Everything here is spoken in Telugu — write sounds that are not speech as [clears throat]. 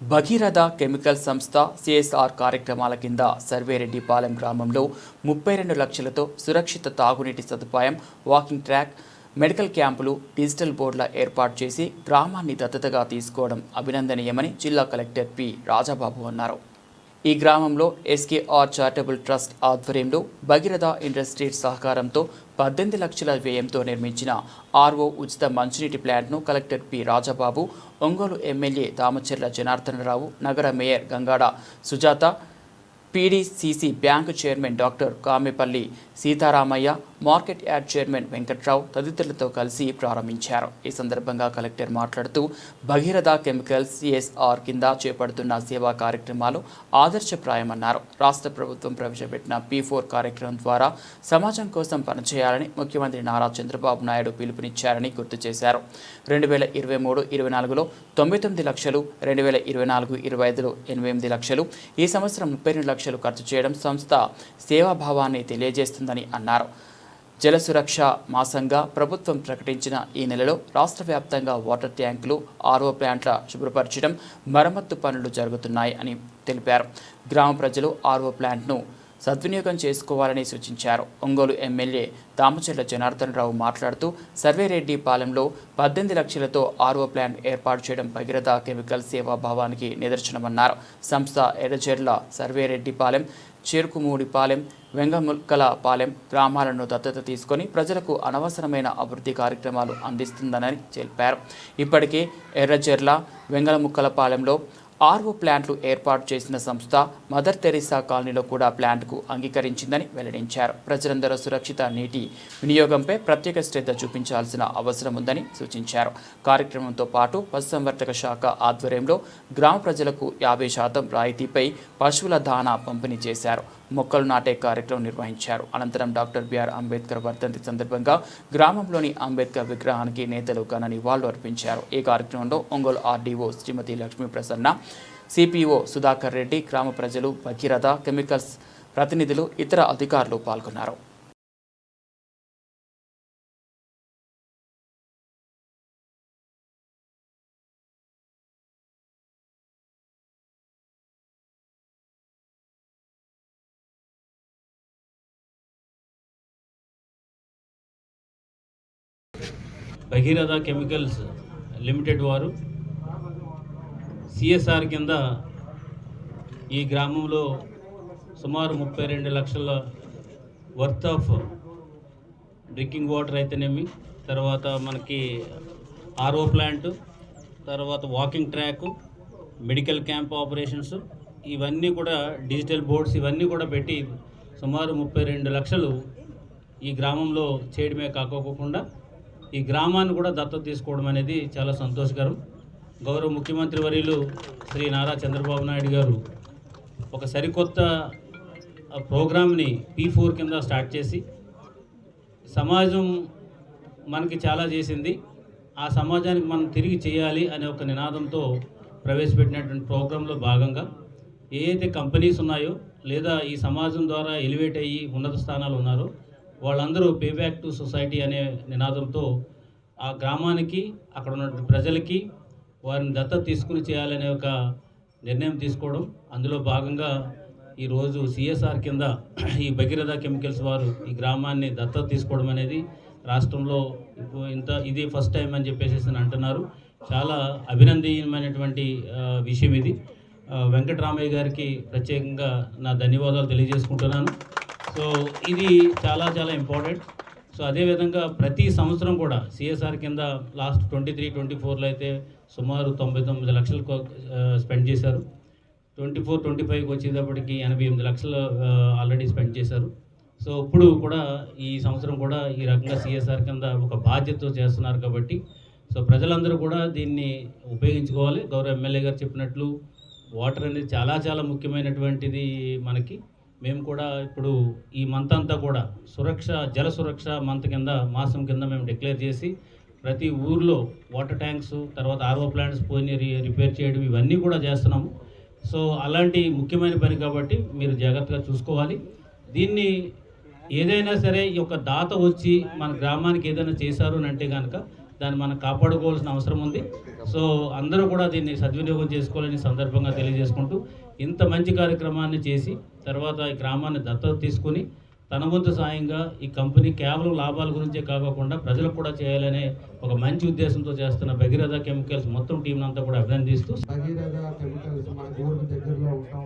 భగీరథ కెమికల్ సంస్థ సిఎస్ఆర్ కార్యక్రమాల కింద సర్వేరెడ్డిపాలెం గ్రామంలో ముప్పై రెండు లక్షలతో సురక్షిత తాగునీటి సదుపాయం వాకింగ్ ట్రాక్ మెడికల్ క్యాంపులు డిజిటల్ బోర్డుల ఏర్పాటు చేసి గ్రామాన్ని దత్తతగా తీసుకోవడం అభినందనీయమని జిల్లా కలెక్టర్ పి రాజాబాబు అన్నారు. ఈ గ్రామంలో ఎస్కేఆర్ చారిటబుల్ ట్రస్ట్ ఆధ్వర్యంలో భగీరథ ఇండస్ట్రీస్ సహకారంతో పద్దెనిమిది లక్షల వ్యయంతో నిర్మించిన ఆర్ఓ ఉచిత మంచినీటి ప్లాంట్ను collector P Rajababu Ongole MLA Damacharla Janardhanarao నగర mayor Gangada Sujatha PDCC bank chairman doctor Kamepalli Seetharamaiah market yard chairman Venkatrao తదితరులతో కలిసి ప్రారంభించారు. ఈ సందర్భంగా కలెక్టర్ మాట్లాడుతూ భగీరథ కెమికల్స్ సిఎస్ఆర్ కింద చేపడుతున్న సేవా కార్యక్రమాలు ఆదర్శప్రాయమన్నారు. రాష్ట్ర ప్రభుత్వం ప్రవేశపెట్టిన పీ ఫోర్ కార్యక్రమం ద్వారా సమాజం కోసం పనిచేయాలని ముఖ్యమంత్రి నారా చంద్రబాబు నాయుడు పిలుపునిచ్చారని గుర్తు చేశారు. రెండు వేల ఇరవై మూడు ఇరవై నాలుగులో తొంభై తొమ్మిది లక్షలు రెండు వేల ఇరవై నాలుగు ఇరవై ఐదులో ఎనభై ఎనిమిది లక్షలు ఈ సంవత్సరం ముప్పై రెండు లక్షలు ఖర్చు చేయడం సంస్థ సేవాభావాన్ని చేస్తుందని అన్నారు. జల సురక్ష మాసంగా ప్రభుత్వం ప్రకటించిన ఈ నెలలో రాష్ట్ర వ్యాప్తంగా వాటర్ ట్యాంకులు ఆర్ఓ ప్లాంట్ల శుభ్రపరచడం మరమ్మత్తు పనులు జరుగుతున్నాయి అని తెలిపారు. గ్రామ ప్రజలు ఆర్ఓ ప్లాంట్ను సద్వినియోగం చేసుకోవాలని సూచించారు. ఒంగోలు ఎమ్మెల్యే దామచర్ల జనార్దన్ రావు మాట్లాడుతూ సర్వేరెడ్డి పాలెంలో పద్దెనిమిది లక్షలతో ఆర్ఓ ప్లాంట్ ఏర్పాటు చేయడం భగీరథ కెమికల్ సేవా భావానికి నిదర్శనమన్నారు. సంస్థ ఎర్రచెర్ల సర్వేరెడ్డిపాలెం చెరుకుమూడిపాలెం వెంగముల్కలపాలెం గ్రామాలను దత్తత తీసుకొని ప్రజలకు అనవసరమైన అభివృద్ధి కార్యక్రమాలు అందిస్తుందని తెలిపారు. ఇప్పటికే ఎర్రచెర్ల వెంగళముక్కలపాలెంలో ఆర్ఓ ప్లాంట్లు ఏర్పాటు చేసిన సంస్థ మదర్ తెరిసా కాలనీలో కూడా ప్లాంట్కు అంగీకరించిందని వెల్లడించారు. ప్రజలందరూ సురక్షిత నీటి వినియోగంపై ప్రత్యేక శ్రద్ధ చూపించాల్సిన అవసరం ఉందని సూచించారు. కార్యక్రమంతో పాటు పశుసంవర్ధక శాఖ ఆధ్వర్యంలో గ్రామ ప్రజలకు యాభై శాతం రాయితీపై పశువుల దాణా పంపిణీ చేశారు. మొక్కలు నాటే కార్యక్రమం నిర్వహించారు. అనంతరం డాక్టర్ బిఆర్ అంబేద్కర్ వర్ధంతి సందర్భంగా గ్రామంలోని అంబేద్కర్ విగ్రహానికి నేతలు ఘన నివాళులు అర్పించారు. ఈ కార్యక్రమంలో ఒంగోలు ఆర్డీఓ శ్రీమతి లక్ష్మీ ప్రసన్న సిపిఓ సుధాకర్ రెడ్డి గ్రామ ప్రజలు భగీరథ కెమికల్స్ ప్రతినిధులు ఇతర అధికారులు పాల్గొన్నారు. భగీరథ కెమికల్స్ లిమిటెడ్ వారు సిఎస్ఆర్ కింద ఈ గ్రామంలో సుమారు ముప్పై రెండు లక్షల వర్త్ ఆఫ్ డ్రింకింగ్ వాటర్ అయితేనేమి తర్వాత మనకి ఆర్ఓ ప్లాంట్ తర్వాత walking track medical camp operations ఇవన్నీ కూడా డిజిటల్ బోర్డ్స్ ఇవన్నీ కూడా పెట్టి సుమారు ముప్పై రెండు లక్షలు ఈ గ్రామంలో చేయడమే కాకోకుండా ఈ గ్రామాన్ని కూడా దత్తత తీసుకోవడం అనేది చాలా సంతోషకరం. గౌరవ ముఖ్యమంత్రి వర్యులు శ్రీ నారా చంద్రబాబు నాయుడు గారు ఒక సరికొత్త ప్రోగ్రామ్ని పీ ఫోర్ కింద స్టార్ట్ చేసి సమాజం మనకి చాలా చేసింది. ఆ సమాజానికి మనం తిరిగి చేయాలి అనే ఒక నినాదంతో ప్రవేశపెట్టినటువంటి ప్రోగ్రాంలో భాగంగా ఏ అయితే కంపెనీస్ ఉన్నాయో లేదా ఈ సమాజం ద్వారా ఎలివేట్ అయ్యి ఉన్నత స్థానాలు ఉన్నారో వాళ్ళందరూ పే బ్యాక్ టు సొసైటీ అనే నినాదంతో ఆ గ్రామానికి అక్కడ ఉన్నటువంటి ప్రజలకి వారిని దత్తత తీసుకుని చేయాలనే ఒక నిర్ణయం తీసుకోవడం. అందులో భాగంగా ఈరోజు సిఎస్ఆర్ కింద [clears throat] ఈ భగీరథ కెమికల్స్ వారు ఈ గ్రామాన్ని దత్తత తీసుకోవడం అనేది రాష్ట్రంలో ఇప్పుడు ఇంత ఇది ఫస్ట్ టైం అని చెప్పేసి అని అంటున్నారు. చాలా అభినందనీయమైనటువంటి విషయం ఇది. వెంకటరామయ్య గారికి ప్రత్యేకంగా నా ధన్యవాదాలు తెలియజేసుకుంటున్నాను. సో ఇది చాలా చాలా ఇంపార్టెంట్ సో అదేవిధంగా ప్రతి సంవత్సరం కూడా సిఎస్ఆర్ కింద లాస్ట్ ట్వంటీ త్రీ ట్వంటీ ఫోర్లో అయితే సుమారు తొంభై తొమ్మిది లక్షలు స్పెండ్ చేశారు. ట్వంటీ ఫోర్ ట్వంటీ ఫైవ్కి వచ్చేటప్పటికి ఎనభై ఎనిమిది లక్షలు ఆల్రెడీ స్పెండ్ చేశారు. సో ఇప్పుడు కూడా ఈ సంవత్సరం కూడా ఈ రకంగా సిఎస్ఆర్ కింద ఒక బాధ్యతతో చేస్తున్నారు కాబట్టి సో ప్రజలందరూ కూడా దీన్ని ఉపయోగించుకోవాలి. గౌరవ ఎమ్మెల్యే గారు చెప్పినట్లు వాటర్ అనేది చాలా చాలా ముఖ్యమైనటువంటిది మనకి. మేము కూడా ఇప్పుడు ఈ మంత్ అంతా కూడా సురక్ష జల సురక్ష మంత్ కింద మాసం కింద మేము డిక్లేర్ చేసి ప్రతి ఊర్లో వాటర్ ట్యాంక్స్ తర్వాత ఆర్ఓ ప్లాంట్స్ పోయి రిపేర్ చేయడం ఇవన్నీ కూడా చేస్తున్నాము. సో అలాంటి ముఖ్యమైన పని కాబట్టి మీరు జాగ్రత్తగా చూసుకోవాలి. దీన్ని ఏదైనా సరే ఈ యొక్క దాత వచ్చి మన గ్రామానికి ఏదైనా చేశారు అని అంటే కనుక దాన్ని మనం కాపాడుకోవాల్సిన అవసరం ఉంది. సో అందరూ కూడా దీన్ని సద్వినియోగం చేసుకోవాలని సందర్భంగా తెలియజేసుకుంటూ ఇంత మంచి కార్యక్రమాన్ని చేసి తర్వాత ఈ గ్రామాన్ని దత్తత తీసుకుని తన వంతు సాయంగా ఈ కంపెనీ కేవలం లాభాల గురించే కాకుండా ప్రజలకు కూడా చేయాలనే ఒక మంచి ఉద్దేశంతో చేస్తున్న భగీరథ కెమికల్స్ మొత్తం టీం అంతా కూడా అభినందిస్తూ భగీరథ కెమికల్స్ మన ఊరికి దగ్గరలో ఉంటాం.